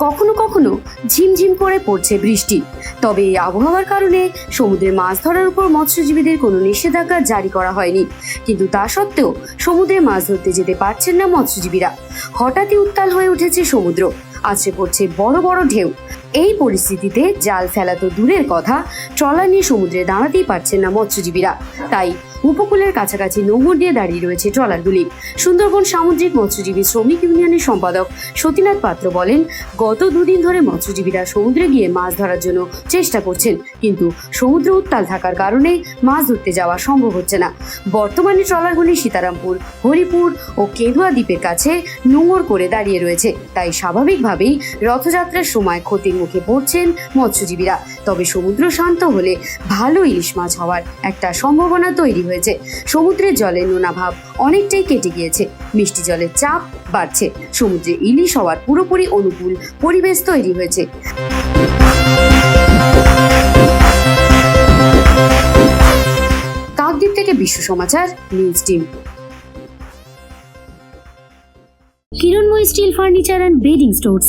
কখনো কখনো ঝিমঝিম করে পড়ছে বৃষ্টি। তবে এই আবহাওয়ার কারণে সমুদ্রে মাছ ধরার উপর মৎস্যজীবীদের কোনো নিষেধাজ্ঞা জারি করা হয়নি। কিন্তু তা সত্ত্বেও সমুদ্রে মাছ ধরতে যেতে পারছেন না মৎস্যজীবীরা। হঠাৎই উত্তাল হয়ে উঠেছে সমুদ্র। আছে পড়ছে বড় বড় ঢেউ। এই পরিস্থিতিতে জাল ফেলা তো দূরের কথা, ট্রলার নিয়ে সমুদ্রে দাঁড়াতেই পারছেন না মৎস্যজীবীরা। তাই উপকূলের কাছাকাছি নোঙর দিয়ে দাঁড়িয়ে রয়েছে ট্রলারগুলি। সুন্দরবন সামুদ্রিক মৎস্যজীবী শ্রমিক ইউনিয়নের সম্পাদক সতীনাথ পাত্র বলেন, গত দুদিন ধরে মৎস্যজীবীরা সমুদ্রে গিয়ে মাছ ধরার জন্য চেষ্টা করছেন, কিন্তু সমুদ্র উত্তাল থাকার কারণে মাছ ধরতে যাওয়া সম্ভব হচ্ছে না। বর্তমানে ট্রলারগুলি সীতারামপুর, হরিপুর ও কেদুয়া দ্বীপের কাছে নোঙর করে দাঁড়িয়ে রয়েছে। তাই স্বাভাবিকভাবেই রথযাত্রার সময় ক্ষতির মুখে পড়ছেন মৎস্যজীবীরা। তবে সমুদ্র শান্ত হলে ভালো ইলিশ মাছ হওয়ার একটা সম্ভাবনা তৈরি হয়েছে। সমুদ্রের জলের নোনাভাব অনেকটাই কেটে গিয়েছে। মিষ্টি জলের চাপ বাড়ছে। সমুদ্রে ইলিশ হওয়ার পুরোপুরি অনুকূল পরিবেশ তৈরি হয়েছে। কাকদ্বীপ থেকে Biswa Samachar, news team. Kiranmoy steel furniture and bedding stores.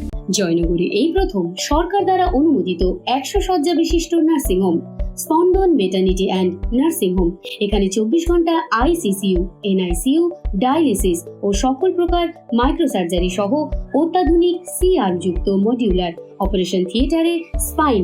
জয়নগরে এই প্রথম সরকার দ্বারা অনুমোদিত একশো শয্যা বিশিষ্ট নার্সিংহোম স্পন্দন মেটার্নিটি অ্যান্ড নার্সিং হোম এখানে চব্বিশ ঘণ্টা আইসিসিউ এনআইসিউ ডায়ালিসিস ও সকল প্রকার মাইক্রোসার্জারি সহ অত্যাধুনিক সিআর যুক্ত মডিউলার অপারেশন থিয়েটারে স্পাইন